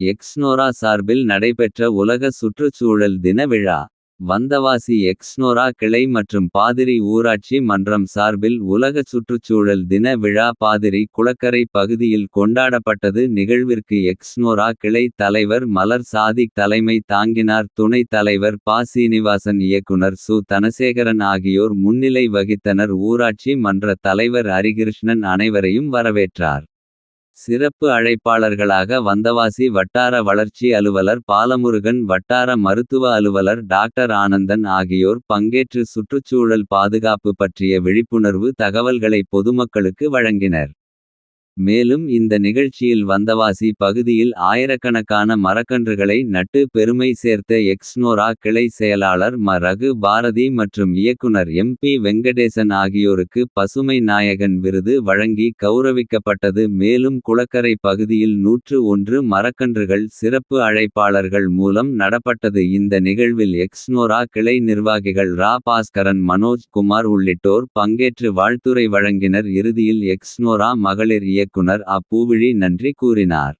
எக்ஸ்னோரா சார்பில் நடைபெற்ற உலக சுற்றுச்சூழல் தின விழா. வந்தவாசி எக்ஸ்னோரா கிளை மற்றும் பாதிரி ஊராட்சி மன்றம் சார்பில் உலக சுற்றுச்சூழல் தின விழா பாதிரி குளக்கரை பகுதியில் கொண்டாடப்பட்டது நிகழ்விற்கு எக்ஸ்னோரா கிளை தலைவர் மலர் சாதிக் தலைமை தாங்கினார் துணைத் தலைவர் பா சீனிவாசன் இயக்குனர் சு தனசேகரன் ஆகியோர் முன்னிலை வகித்தனர் ஊராட்சி மன்ற தலைவர் ஹரிகிருஷ்ணன் அனைவரையும் வரவேற்றார். சிறப்பு அழைப்பாளர்களாக வந்தவாசி வட்டார வளர்ச்சி அலுவலர் பாலமுருகன் வட்டார மருத்துவ அலுவலர் டாக்டர் ஆனந்தன் ஆகியோர் பங்கேற்று சுற்றுச்சூழல் பாதுகாப்பு பற்றிய விழிப்புணர்வு தகவல்களை பொதுமக்களுக்கு வழங்கினர். மேலும் இந்த நிகழ்ச்சியில் வந்தவாசி பகுதியில் ஆயிரக்கணக்கான மரக்கன்றுகளை நட்டு பெருமை சேர்த்த எக்ஸ்னோரா கிளை செயலாளர் ம. ரகு பாரதி மற்றும் இயக்குனர் எம். பி. வெங்கடேசன் ஆகியோருக்கு பசுமை நாயகன் விருது வழங்கி கௌரவிக்கப்பட்டது. மேலும் குளக்கரை பகுதியில் நூற்று ஒன்று மரக்கன்றுகள் சிறப்பு அழைப்பாளர்கள் மூலம் நடப்பட்டது. இந்த நிகழ்வில் எக்ஸ்னோரா கிளை நிர்வாகிகள் ரா. பாஸ்கரன் மனோஜ் குமார் உள்ளிட்டோர் பங்கேற்று வாழ்த்துரை வழங்கினர். இறுதியில் எக்ஸ்னோரா மகளிர் இயக்குனர் அப்பூவிழி நன்றி கூறினார்.